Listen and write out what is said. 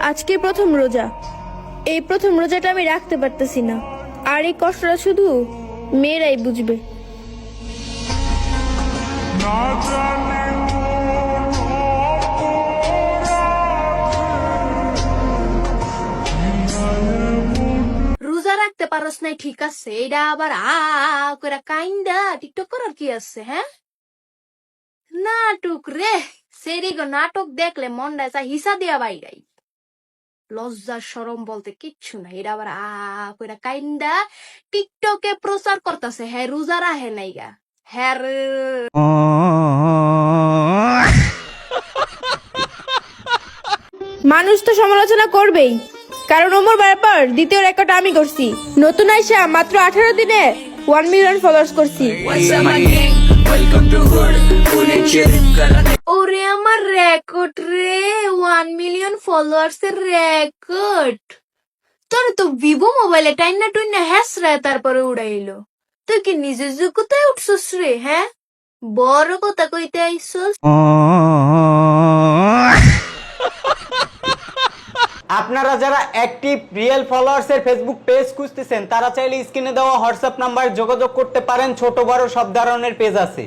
আজকে প্রথম রোজা। এই প্রথম রোজাটা আমি রাখতে পারতেছি না। আর এই কষ্টটা শুধু মেয়েরাই বুঝবে। রোজা রাখতে পারস নাই, ঠিক আছে। এটা আবার আ করে কাইন্দা টিকটক করার কি আছে হ্যাঁ? নাটক রে। সেরি গো নাটক দেখলে মনটা হিসা দিয়া বাইরাই। লজ্জা সরম বলতে কিচ্ছু নাই। এটা আবার আ করে কাইন্দা টিকটকে প্রচার করতেছে। হ্যাঁ রোজা রাহে নাই গা। হ্যাঁ মানুষ তো সমালোচনা করবেই। কারণ ওমর ব্যাপার দ্বিতীয় রেকর্ড আমি করছি। নতুন আইসা মাত্র আঠারো দিনে ওয়ান মিলিয়ন ফলোয়ার্স করছি। ওরে আমার রেকর্ড রে। ওয়ান মিলিয়ন ফলোয়ার্স এর রেকর্ড তোর তো ভিভো মোবাইলে টাইনা টুইনা হ্যাস রে তারপরে উড়াইলো। তুই কি নিজের যোগ্যতায় উঠছস রে হ্যাঁ? বড় কথা কইতে আইসস আপনারা যারা অ্যাক্টিভ রিয়েল ফলোয়ার্স এর ফেসবুক পেজ খুঁজতেছেন, তারা চাইলে স্ক্রিনে দেওয়া হোয়াটসঅ্যাপ নাম্বার যোগাযোগ করতে পারেন। ছোট বড় সব ধরনের পেজ আছে।